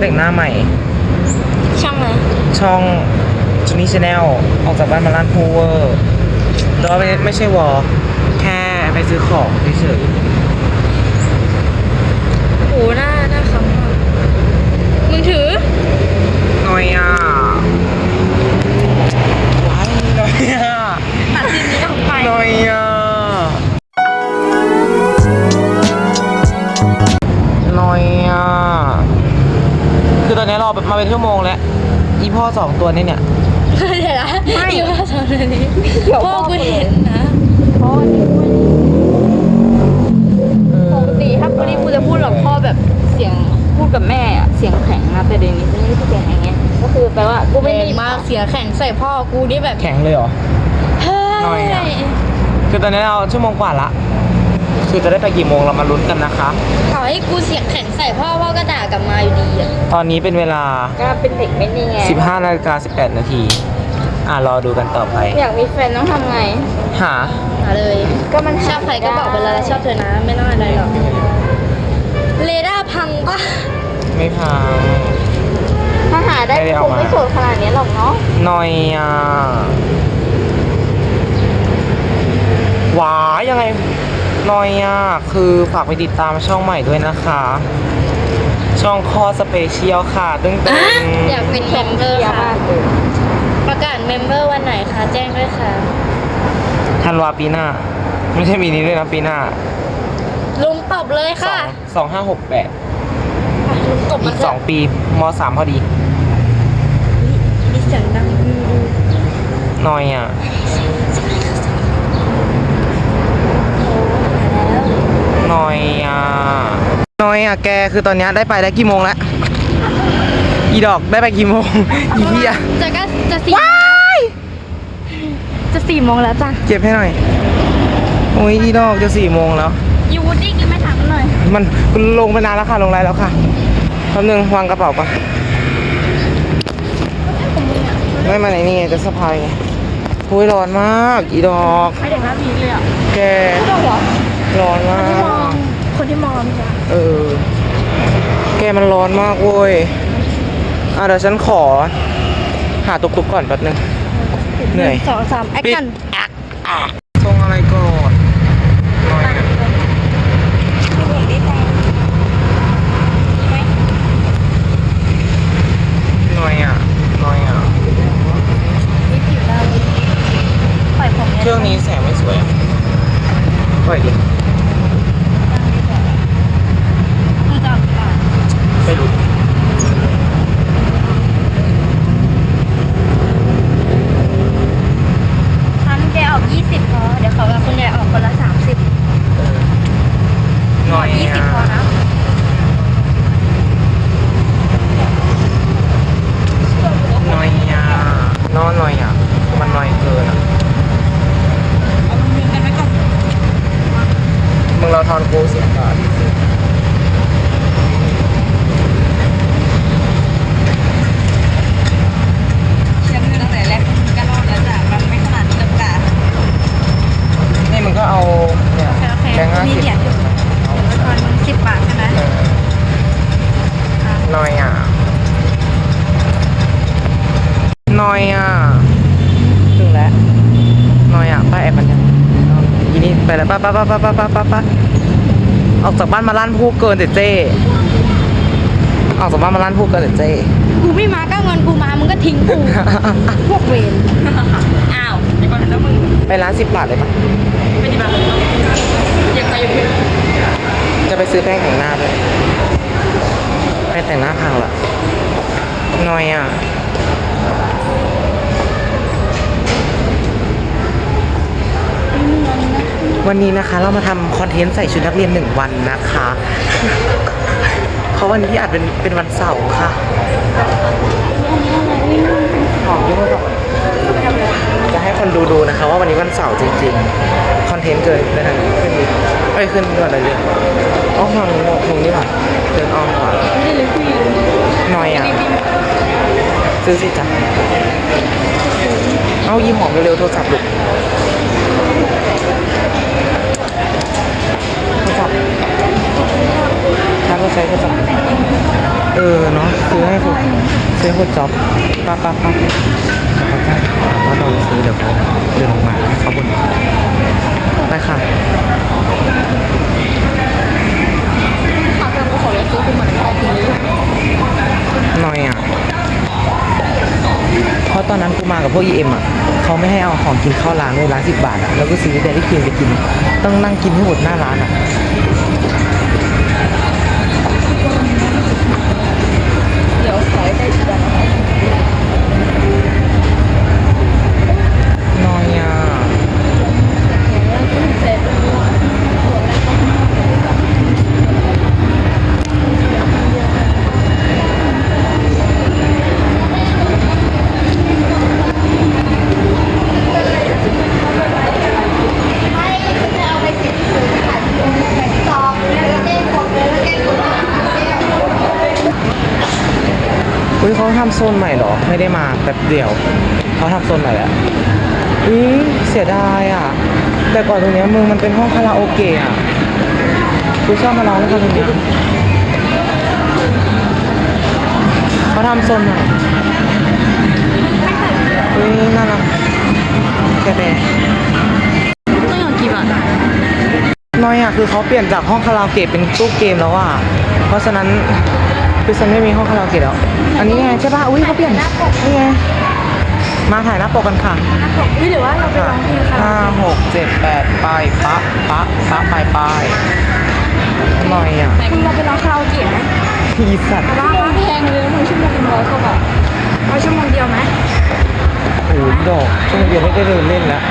แต่งหน้าใหม่ ช่างเลยช่องจูนี่ชาแนลออกจากบ้านมาล้านพูเวอร์แต่ว่าไม่ไม่ใช่วอลแค่ไปซื้อของเฉยโอ้หน้าหน้าคำมากมึงถือๆหน่อยอะว้ายหน่อยอะตัดซีนนี้ออกไป หน่อยอะ เป็นชั่วโมงแล้ว อีพ่อสองตัวนี่เนี่ย เดี๋ยวนะไม่อยู่ว่าตอนนี้เดี๋ยวพ่อพ่อกูกูเห็เห็น นนะพ่อนี่ปกติถ้าวันนี้กูจะพูดกับพ่อแบบเสียงพูดกับแม่อะเสียงแข็งนะแต่เดี๋ยวนี้จะไม่ได้พูดเสียงแข็งไงก็คือแปลว่ากูไม่แรได้งมากเสียแข่งใส่พ่อกูนี่แบบแข็งเลยเหรอเฮ้หน่อยอะยคือตอนนี้เราชั่วโมงกว่าละ คือจะได้ไปกี่โมงเรามาลุ้นกันนะคะต่อให้กูเสียงแข่งใส่พ่อพ่อก็ด่ากลับมาอยู่ดีอะตอนนี้เป็นเวลา ก็เป็นเด็กไม่นี่ไง15นาฬิกา18 นาที อะรอดูกันต่อไป อยากมีแฟนต้องทำไงหา หาเลย ก็มันชอบใครก็บอกไปเลยชอบเธอนะ ไม่น่าอะไรหรอกเรดาร์พังปะไม่พังถ้าหาได้ไม่ได้คเอางมา ไม่โสดขนาดนี้หรอกเนาะหน่อยอะหวายังไงห น่อยอะคือฝากไปติดตามช่องใหม่ด้วยนะคะ ช่องคอสเปเชียลค่ะตึ้งตึงอยากเป็นเมมเบอร์เยอะค่ะมากเลยประกาศเมมเบอร์วันไหนคะแจ้งด้วยค่ะธันวาปีหน้า ไม่ใช่ปีนี้ด้วยนะปีหน้าลุงตบเลยสอค่ะงสองห้าหกแปดลุงตบอีมากสองปีมสามพอดี มีเสียงดังอืมหน่อยอะ แล้ว หน่อยอะหน่อยอะแกคือตอนเนี้ยได้ไปได้กี่โมงแล้วอีดอกได้ไปกี่โมงอีเหี้ยจะก็จะสี่จะสี่โมงแล้วจ้ะเก็บให้หน่อยโอ้ยอีดอกจะสี่โมงแล้วยูวูดดี้กินไม่ถามหน่อยมันลงไปนานแล้วค่ะลงไลน์แล้วค่ะแป๊บนึงวางกระเป๋าก่อนไม่มาไหนนี่ไงจะสะพายไงโอ้ยร้อนมากอีดอกไม่เด็กรับพีเลยอะแกไม่ต้องหรอร้อนมากคน ที่มองเราไม่ใช่เออ แกมันร้อนมากเว้ย อะเดี๋ยวฉันขอ หาตุกๆก่อนแป๊บนึง เหนื่อย สองสามแอคชั่น ทรงอะไรก่อนหน่ กินอะมึงเราทอนกูสิบบาทนี่มึงก็เอาเนี่ยงกงห้ามีสิบเหรียญอยู่เอาไปทอนมึงสิบบาทใช่ไหมน่อยอะน่อยอะ ป้าแอบมันยังอีนี่ไปแล้วป้าป้าป้าป้าป้าป้าป้าป้าออกจากบ้านมาล้านพูเกินแต่เจ้ออกจากบ้านมาล้านพูเกินแต่เจ้กูไม่มาก็เงินกูมามึงก็ทิ้งกูพวกเวรอ้าวเดี๋ยวก่อนนะมึงไปร้านสิบบาทเลยปะไม่ดีบ้างยังไปอยู่จะไปซื้อแป้งแต่งหน้าด้วยแป้งแต่งหน้าพังเหรอหน่อยอะ วันนี้นะคะเรามาทำคอนเทนต์ใส่ชุดนักเรียนหนึ่งวันนะคะ เพราะวันนี้อาจเป็นเป็นวันเสาร์ค่ะหอมยุ่งก่อจะให้คนดูดูนะคะ ว่าวันนี้วันเสาร์จริงๆ คอนเทนต์เกิดได้ทันขึ้นดิเอ้ยขึ้นด้วยอะไรเรื่องอ๋อฟังมึงนี่หว่าเดินอ้อมกว่าหน่อยอะซื้อสิจ้ะเอายี่หอมเร็วๆโทรศัพท์ลูก โทรศัพท์ถ้าเรา ใช้โทรศัพท์เออเนาะคือพูดจ็อบป้าป้าป้าเดี๋ยวเขาจะว่าเราซื้อเดี๋ยวเขาเดินลงมาเขาบนไปค่ะค่ะการกุศลซื้อคุณเหมือนกันทีนี้หน่อยอะ เพราะตอนนั้นกูมากับพวก EM อะ เขาไม่ให้เอาของกินเข้าร้านเลยร้านสิบบาทอะ แล้วก็ซื้อแต่ที่กินไปกิน ต้องนั่งกินให้หมดหน้าร้านอะ ไม่ได้มาแบบเดียวเขาทำโซนใหม่แล้วอุ้ยเสียดายอะ แต่ก่อนตรงเนี้ยมึงมันเป็นห้องคาราโอเกะอะกูชอบมาร้องแล้วตรงเนี้ยเขาทำโซนใหม่อุ้ยน่ารักแกแบไม่เอากี่บาทน้อยอะคือเขาเปลี่ยนจากห้องคาราโอเกะเป็นตู้เกมแล้วอะเพราะฉะนั้น คือฉันไม่มีห้องคาราโอเกะแล้วอันนี้ไงใช่ป่ะ อุ้ยเขาเปลี่ยน นี่ไง มาถ่ายหน้าปกกันค่ะหรือว่าเราไปร้องเพลงคาราห้าโอเกะหกเจ็ดแปดไปปะปะปะไปไปหน่อยอะมึงเราไปร้องคาราโอเกะไหมอีสัตว์ว่าแพงเลยนะมึงชั่วโมงเป็นร้อยกว่าบาทเอาชั่วโมงเดียวไหมโอ้ยดอกช่วงเดียวไม่ได้เดินเล่นแล้ว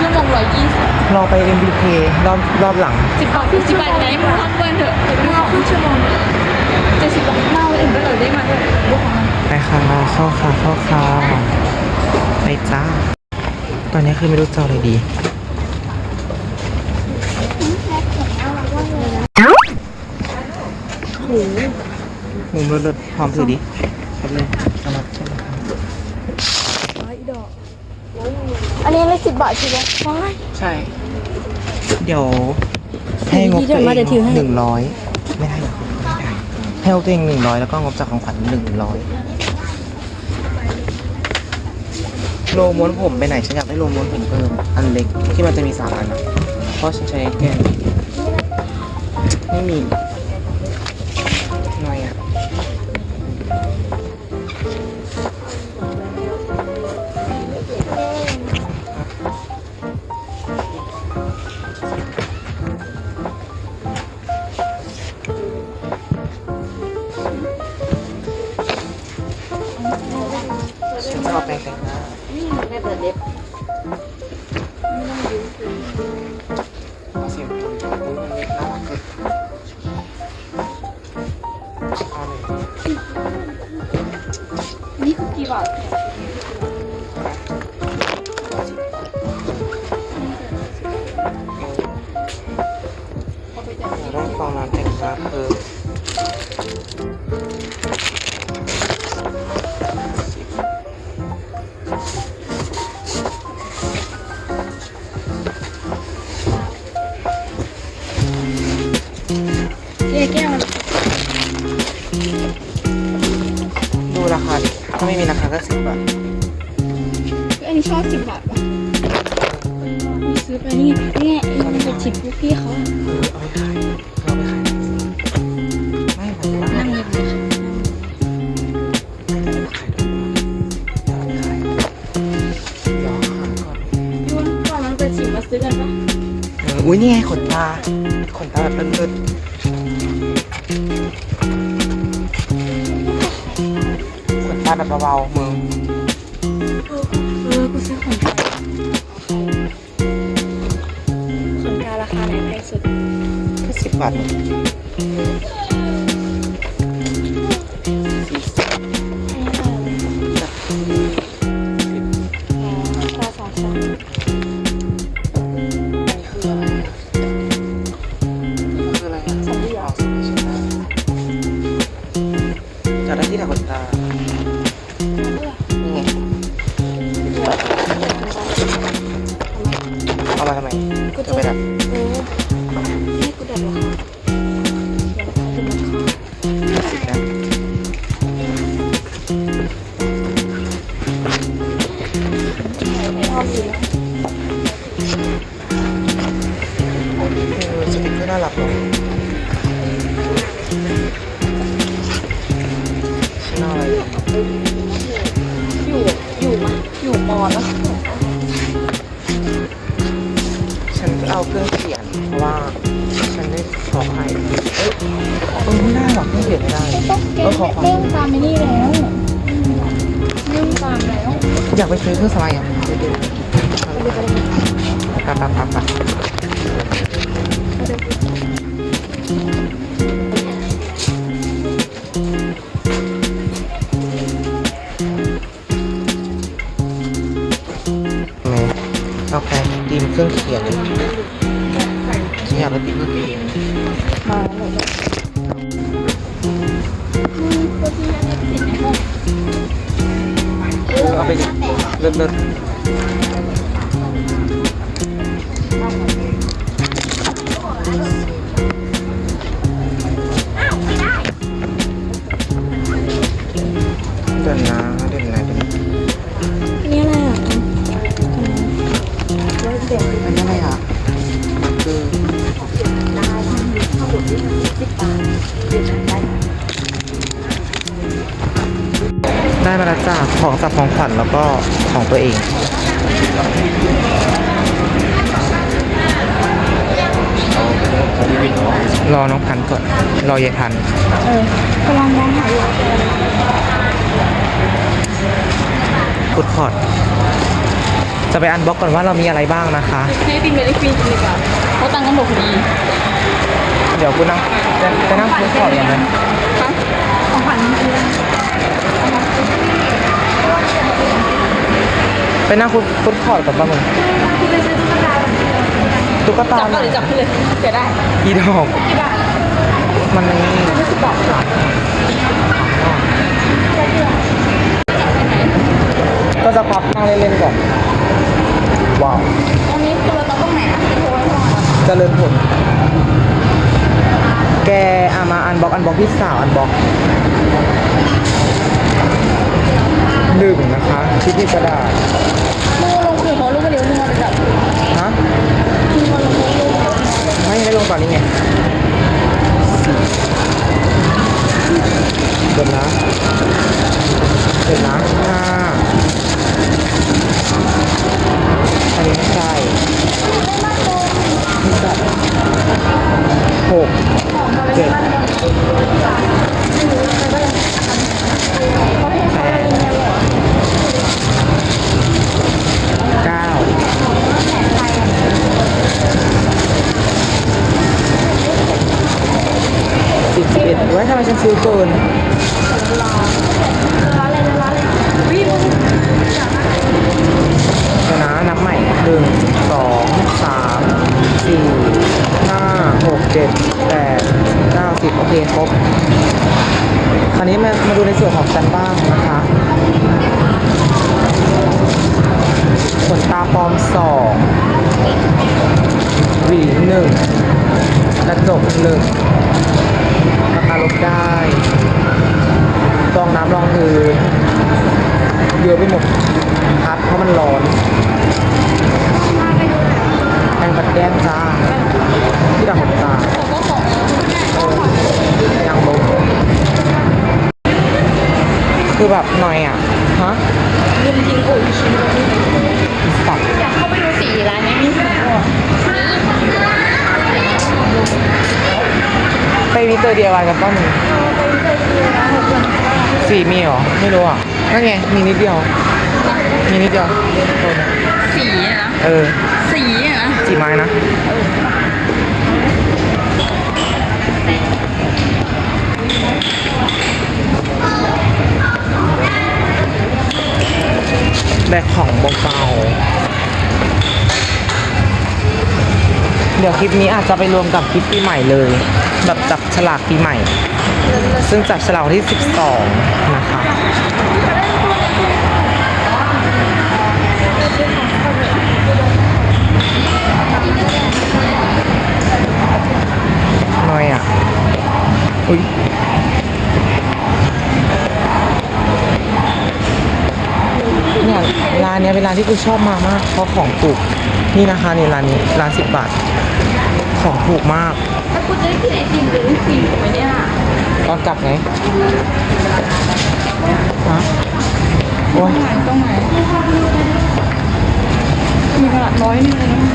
ชั่วโมงร้อยยี่สิบรอไป MBK รอบรอบหลังสิบบาทสิบบาทไหนมึงทักเพื่อนเถอะมึงเอาครึ่งชั่วโมงเจ็ดสิบบาทเมาเองก็เลยได้มาด้วยลูกของมันไปค่ะเข้าค่ะเข้าค่ะไปจ้า ตอนนี้คือไม่รู้จะเอาอะไรดีมุมรถๆพร้อมถือดิแป๊บนึงสำหรับใช่ไหมครับ อันนี้เลยสิบบาทใช่ไหมใช่ เดี๋ยว ให้งบตัวเองหนึ่งร้อยไม่ได้หรอกไม่ได้ให้งบตัวเองหนึ่งร้อยแล้วก็งบจากของขวัญหนึ่งร้อยโลม้วนผมไปไหนฉันอยากได้โลม้วนผมเพิ่มอันเล็กที่มันจะมีสามอันอะเพราะฉันใช้แค่นี้ไม่มี บบาทอันนี้ชอบสิบบาทป่ะมีซื้อไปนี่นี่ไอ้มันเป็นชิปพวกพี่เขาเออเอาไปขายเอาไปขายไม่หมายถึงว่านั่งเงียบเลยขายด้วยเอาไปขายเดี๋ยวหาก่อนยุ่นก่อนมันเป็นชิปมาซื้อกันปะเอออุ้ยนี่ไงขนตาขนตาแบบเลิศๆขนตาแบบเบาๆมึง ก็สิ ชื่อน่อะไรอยู่ อยู่มาอยู่มอแล้วฉันเอาเครื่องเขียนเพราะว่าฉันได้ขอให้เอ้ยเออน่ารักเครื่องเขียนไม่ได้ต้องเกเออขอขอเล่นตามไม่นี่แล้วเล่นตามแล้ว อยากไปซื้อเครื่องสมัยอะไปดูไปไปไปไป เครื่องเขียนเลยฉันอยากไปตีมเครื่องเขียนมาเลยตัวที่แม่ติดในห้องเออเอาไปดิเลิศเลิศ มาแล้วจ้าของสับของขวัญแล้วก็ของตัวเอง รอน้องพันธุ์ก่อน รอยายพันธุ์เออกำลังมองหาอยู่ฟุตคอร์ดจะไปอันบ็อกก่อนว่าเรามีอะไรบ้างนะคะให้ปินไปได้ปินจริงดีกว่าเพราะตังค์กันหมดพอดีเดี๋ยวกูนั่งจะจะนั่งฟุตคอร์ดกันไหมฮะของขวัญมันคือ ไปนั่งฟุตฟุตคอร์ดกับบ้างมึงตุ๊กตาจับก็เลยจับขึ้นเลยเสียได้อีดอกกี่บาทมันนี่ไม่สิบบาทค่ะก็จะพับนั่งเล่นๆก่อน ว้าวตรงนี้คือเราต้องไหนอะโทรไว้ก่อนเจริญผล แกอามาอันบ็อกอันบ็อกพี่สาวอันบ็อก หนึ่งนะคะที่ที่กระดาษมือลงคือเขาลูกมาเดี๋ยวมือมาจับฮะมือมาลงมือลงไม่ไม่ลงตอนนี้ไงสี่เดี๋ยวนะเดี๋ยวนะห้าอันนี้ไม่ใช่ไม่ใช่หกเจ็ดแปดเก้า สิบสิบเอ็ดไว้ทำไมฉันซื้อ เกินร้านอะไรนะร้านอะไรวิ่งเดี๋ยวนะนับใหม่หนึ่งสองสามสี่ห้าหกเจ็ดแปดเก้าสิบโอเคครบคราวนี้มามาดูในส่วนของฉันบ้างนะคะขนตาปลอมสองหวีหนึ่งกระจกหนึ่ง ราลดได้ฟองน้ำรองพื้นเยอะไปหมดพัดเพราะมันร้อนแป้งปัดแก้มจ้าที่ดับขนตาองเออยังลงคือแบบหน่อยอะ ฮะลืมจริงโอ้ยชิ้นอีสัตว์อยากเข้าไปดูสีร้านนี้มีสีอะ ไปมิสเตอร์เดียร์กันป้ามึงสี่มีเหรอ ไม่รู้อะ นั่นไง มีนิดเดียว มีนิดเดียวโทษนะสีอะนะเออ สีอะนะสีไม้นะแต่ของเบาๆ เดี๋ยวคลิปนี้อาจจะไปรวมกับคลิปปีใหม่เลย แบบจับฉลากปีใหม่ ซึ่งจับฉลากวันที่ 12 นะคะน้อยอะ อุ้ยเนี่ยร้านเนี้ยเป็นร้านที่กูชอบมามาก เพราะของถูก นี่นะคะนี่ร้านนี้ร้านสิบบาท ของถูกมากถ้ากูจะได้กินไอติมจะได้กินถูกไหมเนี่ยตอนกลับไงฮะโอ้ยไหนตรงไหนมีขนาดน้อยนิดนึงนะ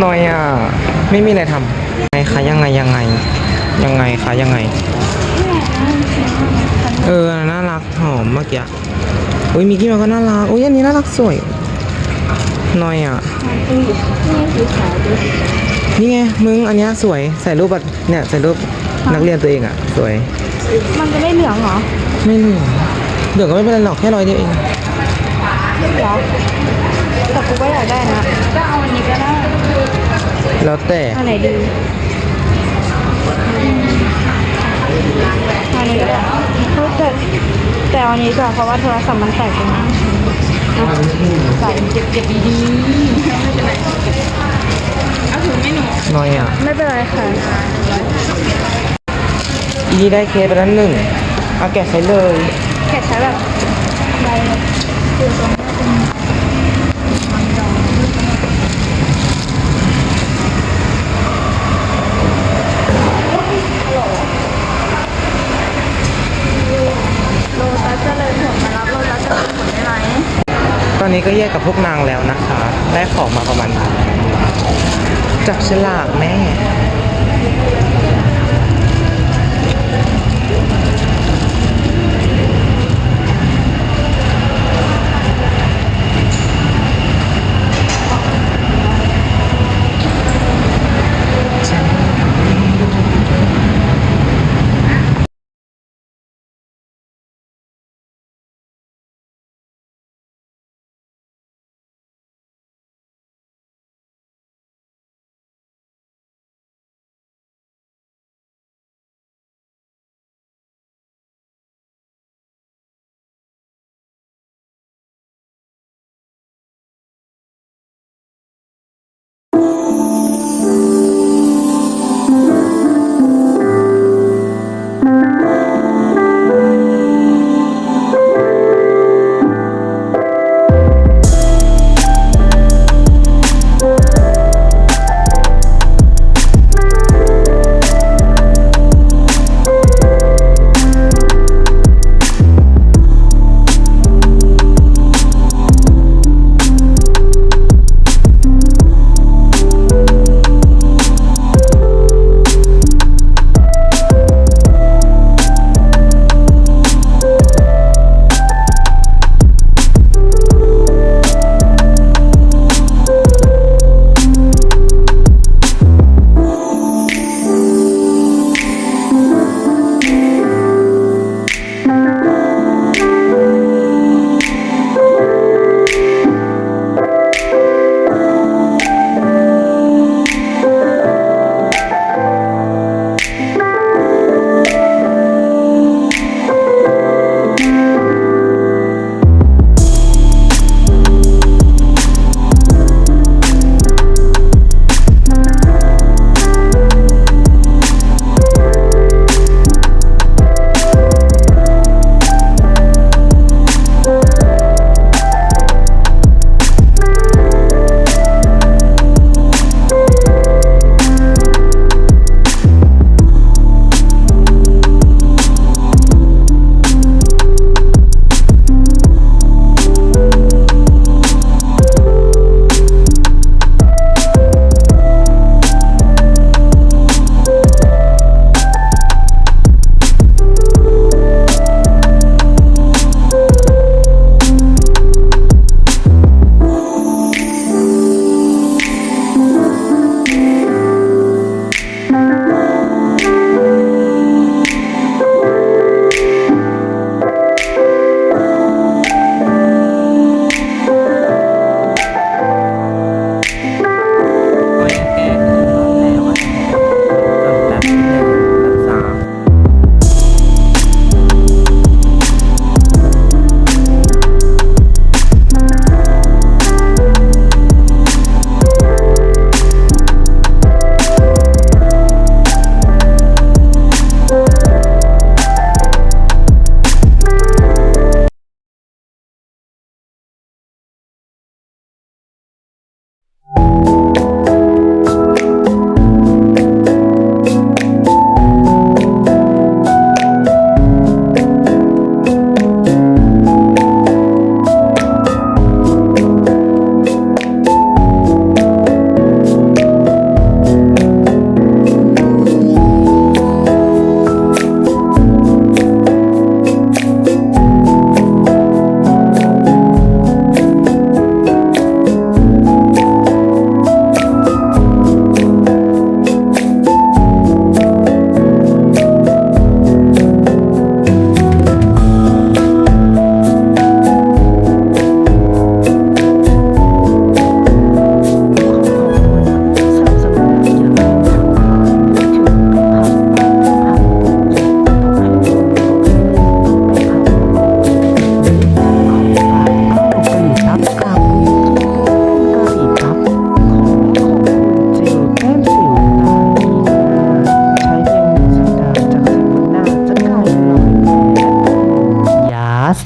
หน่อยอะ ไม่มีอะไรทำไงคะยังไงยังไง ยังไงคะยังไง เออ น่ารักหอมเมื่อกี้ อุ้ยมิกกี้มันก็น่ารักอุ้ยอันนี้น่ารักสวยหน่อยอะอุ้ยนี่สีขาวดูนี่ไงมึงอันเนี้ยสวยใส่รูปแบบเนี่ยใส่รูปนักเรียนตัวเองอะสวย มันจะไม่เหลืองเหรอไม่เหลืองเหลืองก็ไม่เป็นไรหรอกแค่ร้อยเดียวเองเหรอแต่กูก็อยากได้นะก็เอาอันนี้ก็ได้แล้วแต่อันไหนดีอันนี้ก็ได้เฮ้ยแต่แต่ เอาอันนี้ก่อนเพราะว่าโทรศัพท์มันแตกตรงนี้ใส่เก็บเก็บดีๆไม่เป็นไรเอาถุงไม่หนูหน่อยอะไม่เป็นไรค่ะ อีได้เคสไปแล้วหนึ่งเอาแกะใช้เลยแค่ใช้แบบใบคือตรงนี้เป็นโลตัสเจริญผลมารับโลตัสเจริญผลได้ไหม ตอ นี้ก็แยกกับพวกนางแล้วนะคะ ได้ของมาประมาณนี้จับฉลากแม่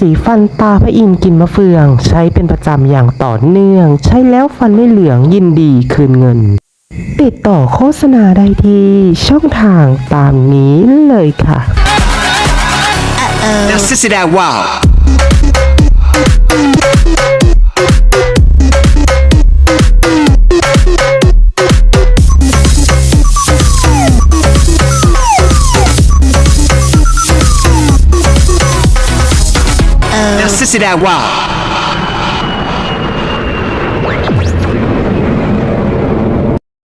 สีฟันตาพระอินทร์กินมะเฟือง ใช้เป็นประจำอย่างต่อเนื่อง ใช้แล้วฟันไม่เหลืองยินดีคืนเงิน ติดต่อโฆษณาได้ที่ช่องทางตามนี้เลยค่ะ Now sissy that wow. Sister, that wild.